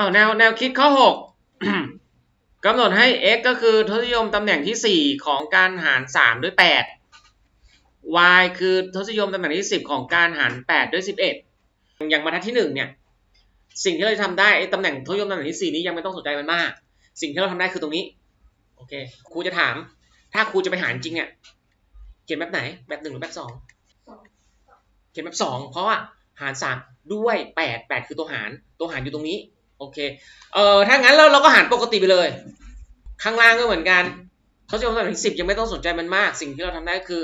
เอาแนวแนวคิดข้อหกกำหนดให้ x ก็คือทศนิยมตำแหน่งที่ 4 ของการหาร 3 ด้วย 8 y คือทศนิยมตำแหน่งที่ 10 ของการหาร 8 ด้วย 11 อย่างบรรทัดที่ 1 เนี่ย สิ่งที่เราจะทำได้ตำแหน่งทศนิยมตำแหน่งที่ 4 นี้ยังไม่ต้องสนใจมันมาก สิ่งที่เราทำได้คือตรงนี้ โอเค ครูจะถาม ถ้าครูจะไปหารจริงเนี่ย เขียนแบบไหน แบบหนึ่งหรือแบบสองเขียนแบบสองเพราะว่าหารสามด้วยแปดแปดคือตัวหาร ตัวหารอยู่ตรงนี้ โอเค เอ่อถ้างั้นเราเราก็หารปกติไปเลย ข้างล่างก็เหมือนกันเขาจะมาถึงสิบยังไม่ต้องสนใจมันมาก สิ่งที่เราทำได้คือ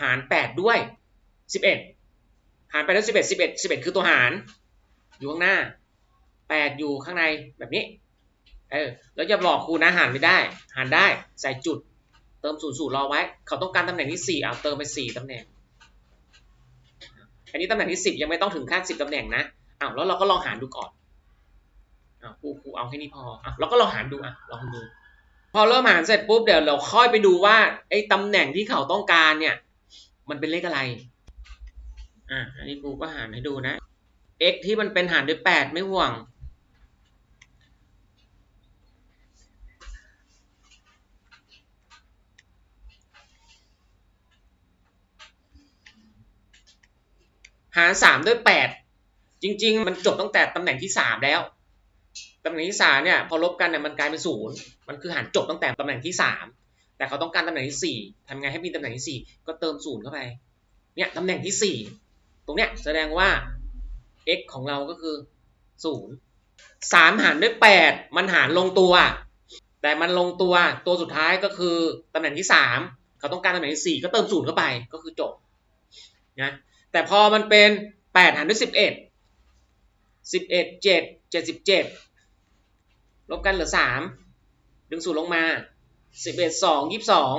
หารแปดด้วยสิบเอ็ดหารแปดด้วยสิบเอ็ดสิบเอ็ดสิบเอ็ดคือตัวหาร อยู่ข้างหน้าแปดอยู่ข้างในแบบนี้ เออแล้วอย่าบอกครูนะหารไม่ได้ หารได้ใส่จุด เติมศูนย์ศูนย์รอไว้ เขาต้องการตำแหน่งที่สี่เอาเติมไปสี่ตำแหน่ง อันนี้ตำแหน่งที่สิบยังไม่ต้องถึงขั้นสิบตำแหน่งนะอ้าวแล้วเราก็ลองหารดูก่อน ครูครูเอาแค่นี้พออะเราก็ลองหารดูอะลองดู พอเริ่มหารเสร็จปุ๊บเดี๋ยวเราค่อยไปดูว่าไอ้ตำแหน่งที่เขาต้องการเนี่ย มันเป็นเลขอะไรอะอันนี้ครูก็หารให้ดูนะ x ที่มันเป็นหารด้วยแปดไม่ห่วงหารสามด้วยแปดจริง ๆ มันจบตั้งแต่ตำแหน่งที่สามแล้ว ตำแหน่งที่สามเนี่ยพอลบกันเนี่ยมันกลายเป็นศูนย์มันคือหารจบตั้งแต่ตำแหน่งที่สามแต่เขาต้องการตำแหน่งที่สี่ทำไงให้มีตำแหน่งที่สี่ก็เติมศูนย์เข้าไปเนี่ยตำแหน่งที่สี่ตรงเนี้ยแสดงว่า x ของเราก็คือศูนย์สามหารด้วยแปดมันหารลงตัว แต่มันลงตัวตัวสุดท้ายก็คือตำแหน่งที่สามเขาต้องการตำแหน่งที่สี่ก็เติมศูนย์เข้าไปก็คือจบนะแต่พอมันเป็นแปดหารด้วยสิบเอ็ดสิบเอ็ดเจ็ดเจ็ดสิบเจ็ด ลบกันเหลือสามดึงศูนย์ลงมาสิบเอ็ดสองยี่สิบสอง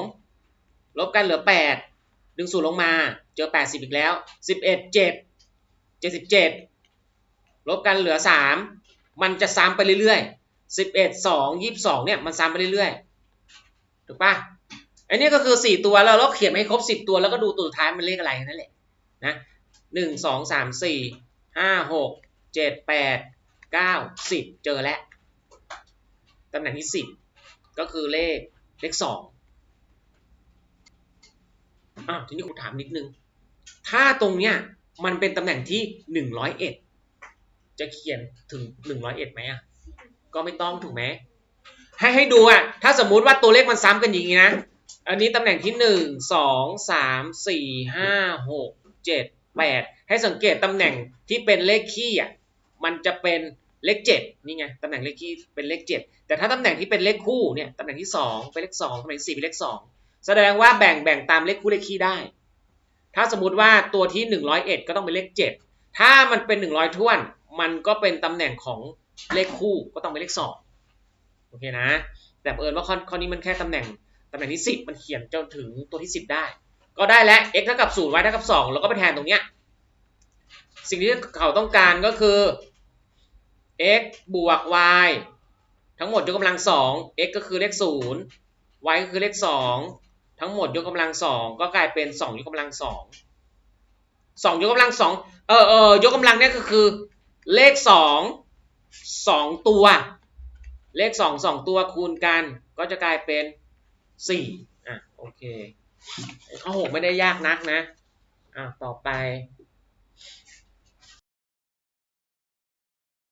ลบกันเหลือแปดดึงศูนย์ลงมา เจอแปดสิบอีกแล้วสิบเอ็ดเจ็ดเจ็ดสิบเจ็ดลบกันเหลือสามมันจะซ้ำไปเรื่อยๆสิบเอ็ดสองยี่สิบสองเนี่ยมันซ้ำไปเรื่อยๆถูกปะอันนี้ก็คือสี่ตัวแล้วเราเขียนให้ครบสิบตัวแล้วก็ดูตัวสุดท้ายมันเลขอะไรนั่นแหละนะหนึ่งสองสามสี่ห้าหกเจ็ดแปดเก้าสิบเจอแล้ว ตำแหน่งที่สิบก็คือเลขเลขสองอ้าวทีนี้ครูถามนิดนึง ถ้าตรงเนี้ยมันเป็นตำแหน่งที่หนึ่งร้อยเอ็ดจะเขียนถึงหนึ่งร้อยเอ็ดไหมอะก็ไม่ต้องถูกไหมให้ให้ดูอะ ถ้าสมมุติว่าตัวเลขมันซ้ำกันอย่างนี้นะ อันนี้ตำแหน่งที่หนึ่งสองสามสี่ห้าหกเจ็ดแปดให้สังเกตตำแหน่งที่เป็นเลขคี่อะ มันจะเป็น เลขเจ็ดนี่ไงตำแหน่งเลขคี่เป็นเลขเจ็ดแต่ถ้าตำแหน่งที่เป็นเลขคู่เนี่ยตำแหน่งที่สองเป็นเลขสองตำแหน่งที่สี่เป็นเลขสองแสดงว่าแบ่งแบ่งตามเลขคู่เลขคี่ได้ ถ้าสมมติว่าตัวที่หนึ่งร้อยเอ็ดก็ต้องเป็นเลขเจ็ดถ้ามันเป็นหนึ่งร้อยท้วน มันก็เป็นตำแหน่งของเลขคู่ก็ต้องเป็นเลขสองโอเคนะ แต่เอิญว่าข้อนี้มันแค่ตำแหน่งตำแหน่งที่10มันเขียนจนถึงตัวที่10ได้ ก็ได้แล้ว x เท่ากับ0 y เท่ากับ2แล้วก็ไปแทนตรงเนี้ยสิ่งที่เขาต้องการก็คือ x บวก y ทั้งหมดยกกำลัง2 x ก็คือเลข0 y ก็คือเลข2ทั้งหมดยกกำลัง2ก็กลายเป็น2ยกกำลัง2 2ยกกำลัง2เออเออยกกำลังเนี่ยก็คือ เลข2 2ตัว เลข2 2ตัวคูณกันก็จะกลายเป็นสี่อะโอเคข้อหกไม่ได้ยากนักนะอะต่อไป